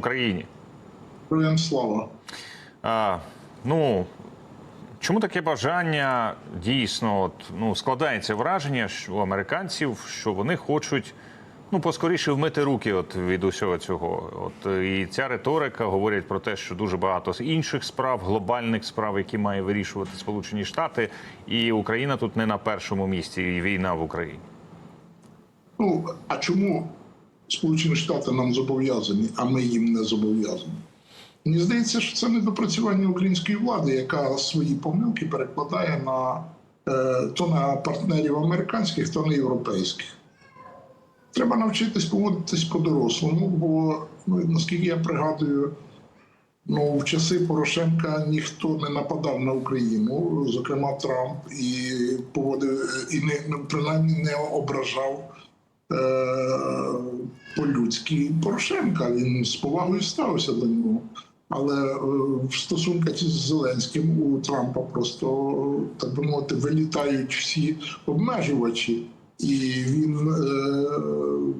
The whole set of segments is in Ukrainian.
Україні! Героям слава. А, ну чому таке бажання дійсно от, ну, складається враження що у американців, що вони хочуть ну поскоріше вмити руки от від усього цього. От і ця риторика говорить про те, що дуже багато інших справ, глобальних справ, які має вирішувати Сполучені Штати, і Україна тут не на першому місці, і війна в Україні. Ну а чому Сполучені Штати нам зобов'язані, а ми їм не зобов'язані? Мені здається, що це недопрацювання української влади, яка свої помилки перекладає на е, то на партнерів американських, то на європейських. Треба навчитись поводитись по-дорослому, бо ну, наскільки я пригадую, ну в часи Порошенка ніхто не нападав на Україну, зокрема Трамп, і поводив і не принаймні не ображав по-людськи Порошенка. Він з повагою ставився до нього. Але е, в стосунках з Зеленським у Трампа просто так би мовити вилітають всі обмежувачі, і він е,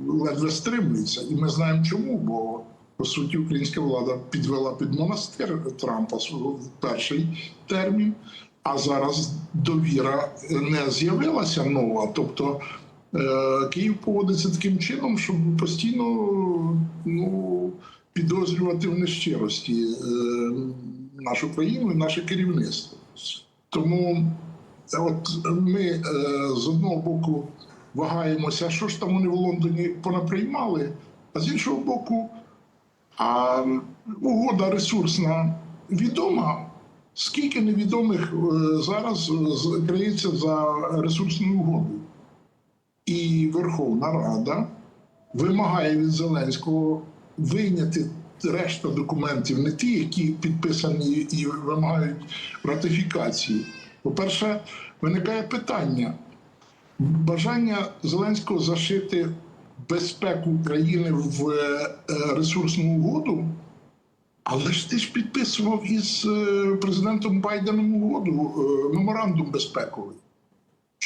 ледве стримується. І ми знаємо чому, бо по суті українська влада підвела під монастир Трампа в перший термін, а зараз довіра не з'явилася нова. Тобто е, Київ поводиться таким чином, щоб постійно ну, підозрювати в нещирості е, нашу країну і наше керівництво. Тому от ми е, з одного боку вагаємося, що ж там вони в Лондоні понаприймали, а з іншого боку, а угода ресурсна відома. Скільки невідомих е, зараз криється за реsurсною угодою? Верховна Рада вимагає від Зеленського вийняти решта документів, не ті, які підписані і вимагають ратифікації. По-перше, виникає питання: бажання Зеленського зашити безпеку України в е, ресурсну угоду. Але ж ти ж підписував із е, президентом Байденом угоду е, меморандум безпековий.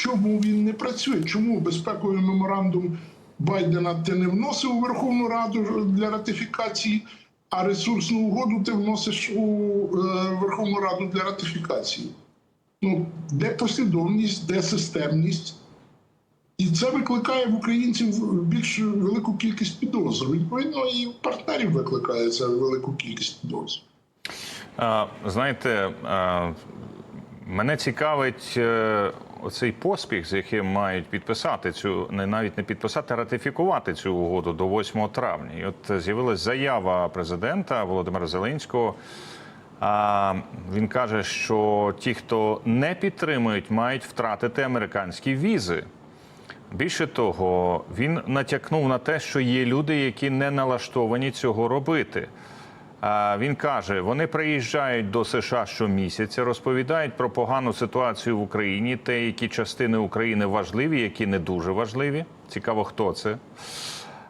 Чому він не працює? Чому безпековий меморандум Байдена ти не вносив у Верховну Раду для ратифікації, а ресурсну угоду ти вносиш у е, Верховну Раду для ратифікації? Ну, де послідовність, де системність? І це викликає в українців більш велику кількість підозр. Відповідно, і в партнерів викликає це велику кількість підозр. Знаєте, мене цікавить оцей поспіх, з яким мають підписати цю, не навіть не підписати, а ратифікувати цю угоду до 8 травня. І от з'явилась заява президента Володимира Зеленського. А він каже, що ті, хто не підтримують, мають втратити американські візи. Більше того, він натякнув на те, що є люди, які не налаштовані цього робити. Він каже, вони приїжджають до США щомісяця, розповідають про погану ситуацію в Україні, те, які частини України важливі, які не дуже важливі. Цікаво, хто це.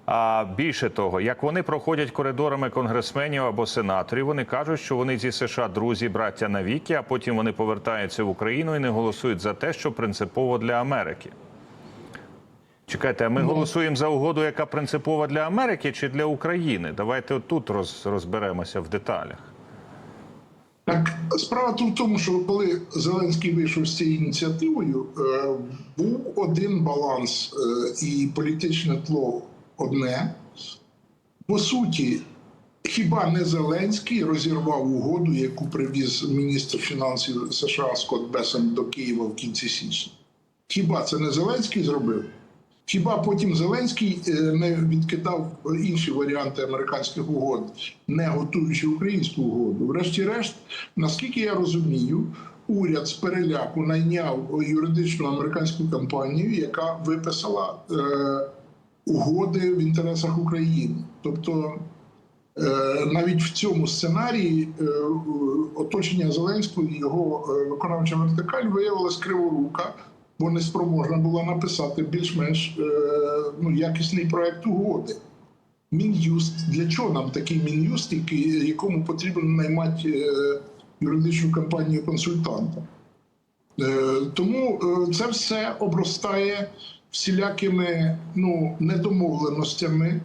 А більше того, як вони проходять коридорами конгресменів або сенаторів, вони кажуть, що вони зі США друзі, браття навіки, а потім вони повертаються в Україну і не голосують за те, що принципово для Америки. Чекайте, а ми голосуємо за угоду, яка принципова для Америки чи для України? Давайте тут роз, розберемося в деталях. Так, справа тут в тому, що коли Зеленський вийшов з цією ініціативою, е, був один баланс е, і політичне тло одне. По суті, хіба не Зеленський розірвав угоду, яку привіз міністр фінансів США Скотт Бесен до Києва в кінці січня? Хіба це не Зеленський зробив? Хіба потім Зеленський е, не відкидав інші варіанти американських угод, не готуючи українську угоду? Врешті-решт, наскільки я розумію, уряд з переляку найняв юридичну американську компанію, яка виписала е, угоди в інтересах України. Тобто е, навіть в цьому сценарії е, оточення Зеленського і його е, виконавча вертикаль виявилась криворука, бо не спроможна була написати більш-менш е, ну, якісний проект угоди. Мін'юст для чого нам такий мін'юст, якому потрібно наймати е, юридичну компанію консультанта? Е, Тому це все обростає всілякими ну, недомовленостями,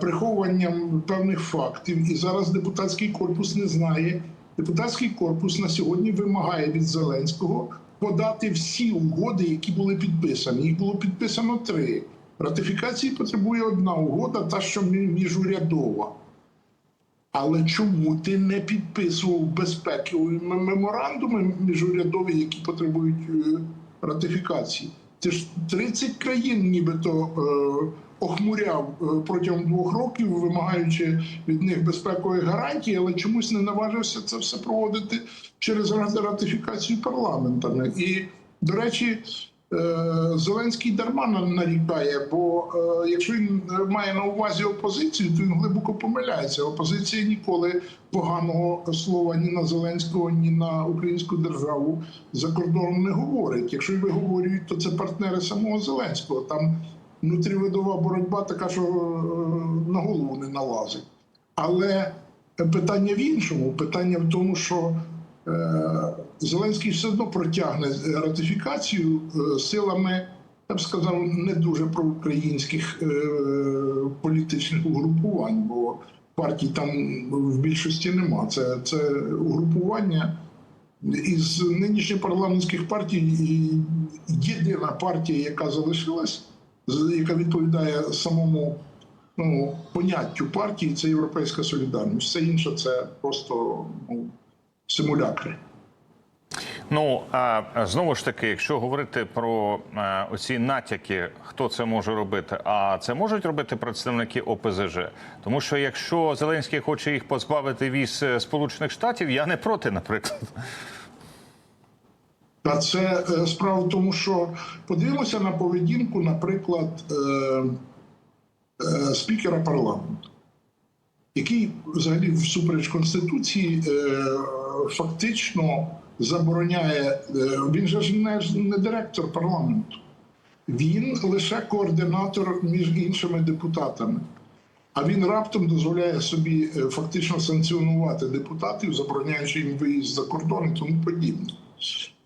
приховуванням певних фактів. І зараз депутатський корпус не знає. Депутатський корпус на сьогодні вимагає від Зеленського подати всі угоди, які були підписані. Їх було підписано три. Ратифікації потребує одна угода, та що міжурядова. Але чому ти не підписував безпекові меморандуми міжурядові, які потребують е, ратифікації? Ти ж 30 країн нібито е, охмуряв е, протягом двох років, вимагаючи від них безпекових гарантій, але чомусь не наважився це все проводити через ратифікацію парламентами. І, до речі, Е, Зеленський дарма нарікає, бо е, якщо він має на увазі опозицію, то він глибоко помиляється. Опозиція ніколи поганого слова ні на Зеленського, ні на українську державу за кордоном не говорить. Якщо й виговорюють, то це партнери самого Зеленського. Там внутрівидова боротьба така, що е, на голову не налазить. Але питання в іншому. Питання в тому, що Зеленський все одно протягне ратифікацію е, силами, я б сказав, не дуже проукраїнських е, політичних угрупувань, бо партій там в більшості нема. Це, це угрупування із нинішніх парламентських партій єдина партія, яка залишилась, яка відповідає самому ну, поняттю партії, це Європейська солідарність. Все інше це просто ну, симулякри. Ну а а, знову ж таки, якщо говорити про е, оці натяки, хто це може робити, а це можуть робити представники ОПЗЖ, тому що якщо Зеленський хоче їх позбавити віз е, Сполучених Штатів, я не проти, наприклад. Та це е, справа в тому, що подивимося на поведінку, наприклад, е, е, спікера парламенту, який взагалі всупереч конституції е, фактично забороняє. е, він же ж не, не директор парламенту, він лише координатор між іншими депутатами. А він раптом дозволяє собі е, фактично санкціонувати депутатів, забороняючи їм виїзд за кордон і тому подібне.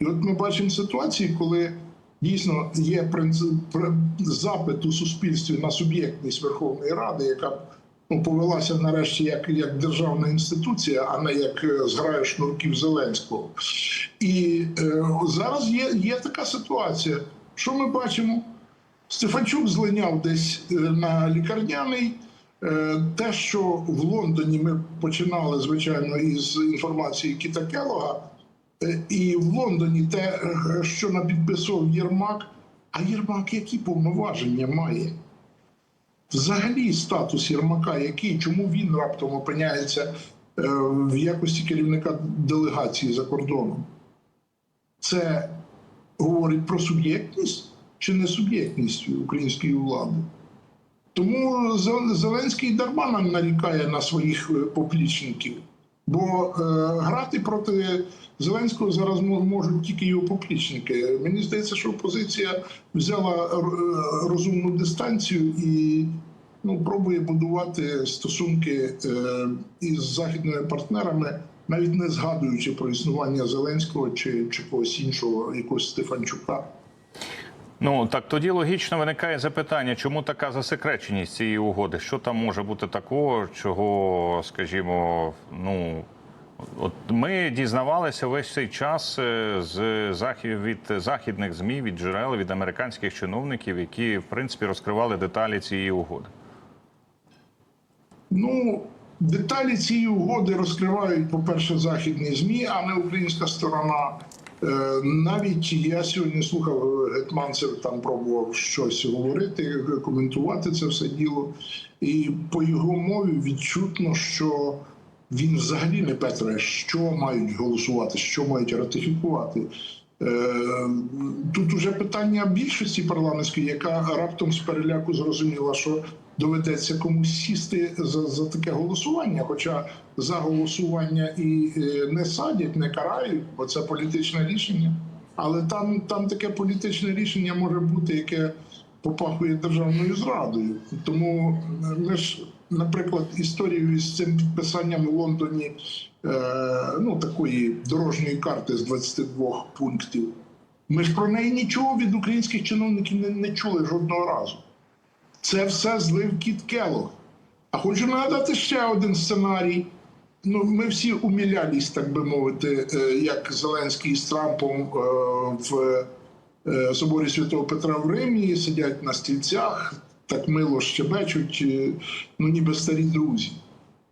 І от ми бачимо ситуації, коли дійсно є принцип запит у суспільстві на суб'єктність Верховної Ради, яка повелася нарешті як, як державна інституція, а не як е, зграя шнурків Зеленського. І е, зараз є, є така ситуація. Що ми бачимо? Стефанчук злиняв десь е, на лікарняний. Е, Те, що в Лондоні ми починали, звичайно, із інформації Кіта Келога, і в Лондоні те, що напідписував Єрмак, а Єрмак які повноваження має? Взагалі статус Єрмака який? Чому він раптом опиняється е, в якості керівника делегації за кордоном? Це говорить про суб'єктність чи не суб'єктність української влади? Тому Зеленський дарма нам нарікає на своїх е, поплічників, бо е, грати проти Зеленського зараз мо- можуть тільки його поплічники. Мені здається, що опозиція взяла е, розумну дистанцію і ну, пробує будувати стосунки е, із західними партнерами, навіть не згадуючи про існування Зеленського чи, чи когось іншого, якогось Стефанчука. Ну так тоді логічно виникає запитання, чому така засекреченість цієї угоди? Що там може бути такого, чого, скажімо, ну от ми дізнавалися весь цей час е, з захід від західних змі, від джерел, від американських чиновників, які в принципі розкривали деталі цієї угоди. Ну, деталі цієї угоди розкривають, по-перше, західні ЗМІ, а не українська сторона. Е, Навіть я сьогодні слухав е, Гетманцев, там пробував щось говорити, коментувати це все діло. І по його мові відчутно, що він взагалі не петрає, що мають голосувати, що мають ратифікувати. Е, Тут уже питання більшості парламентської, яка раптом з переляку зрозуміла, що доведеться комусь сісти за, за таке голосування. Хоча за голосування і е, не садять, не карають, бо це політичне рішення. Але там, там таке політичне рішення може бути, яке попахує державною зрадою. Тому ми ж, наприклад, історію із цим підписанням в Лондоні е, ну, такої дорожньої карти з 22 пунктів. Ми ж про неї нічого від українських чиновників не, не чули жодного разу. Це все злив кіт Келог. А хочу нагадати ще один сценарій. Ну, ми всі умілялись, так би мовити, е, як Зеленський з Трампом е, в е, соборі Святого Петра в Римі сидять на стільцях, так мило щебечуть, ну ніби старі друзі.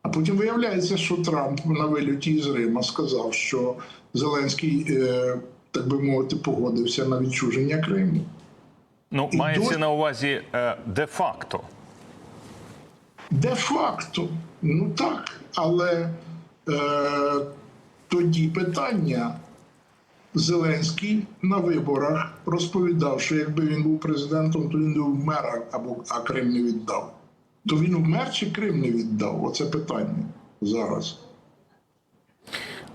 А потім виявляється, що Трамп на вильоті з Рима сказав, що Зеленський, так би мовити, погодився на відчуження Криму. Ну, І мається до- на увазі е, де-факто. Де-факто, ну так, але е, тоді питання. Зеленський на виборах розповідав, що якби він був президентом, то він би вмер, або а Крим не віддав. То він вмер чи Крим не віддав? Оце питання зараз.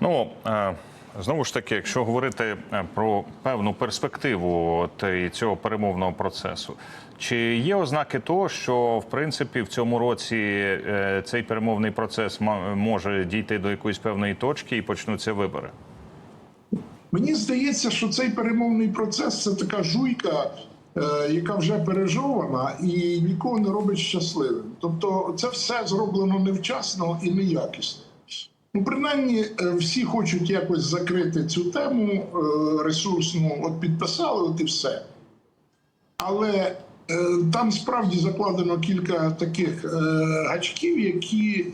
Ну е, знову ж таки, якщо говорити е, про певну перспективу і цього перемовного процесу, чи є ознаки того, що в принципі в цьому році е, цей перемовний процес може дійти до якоїсь певної точки і почнуться вибори? Мені здається, що цей перемовний процес це така жуйка, е, яка вже пережована і нікого не робить щасливим. Тобто, це все зроблено невчасно і неякісно. Ну, принаймні, е, всі хочуть якось закрити цю тему е, ресурсну, от підписали, от і все. Але е, там справді закладено кілька таких гачків, які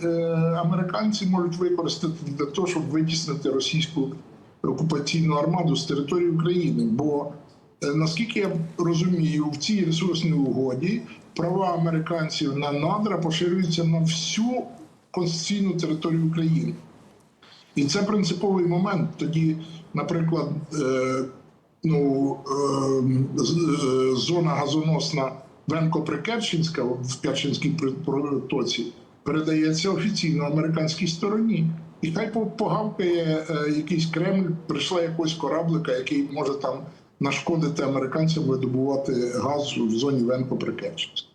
американці можуть використати для того, щоб витіснити російську окупаційну армаду з території України. Бо наскільки я розумію, в цій ресурсній угоді права американців на надра поширюються на всю конституційну територію України. І це принциповий момент. Тоді, наприклад, е, ну, е, е, зона газоносна Венко-Прикерченська в Керченській протоці передається офіційно американській стороні. І хай погавкає е, якийсь Кремль, прийшла якогось кораблика, який може там нашкодити американцям видобувати газ в зоні Венко-Прикерченська.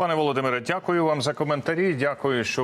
Пане Володимире, дякую вам за коментарі. Дякую, що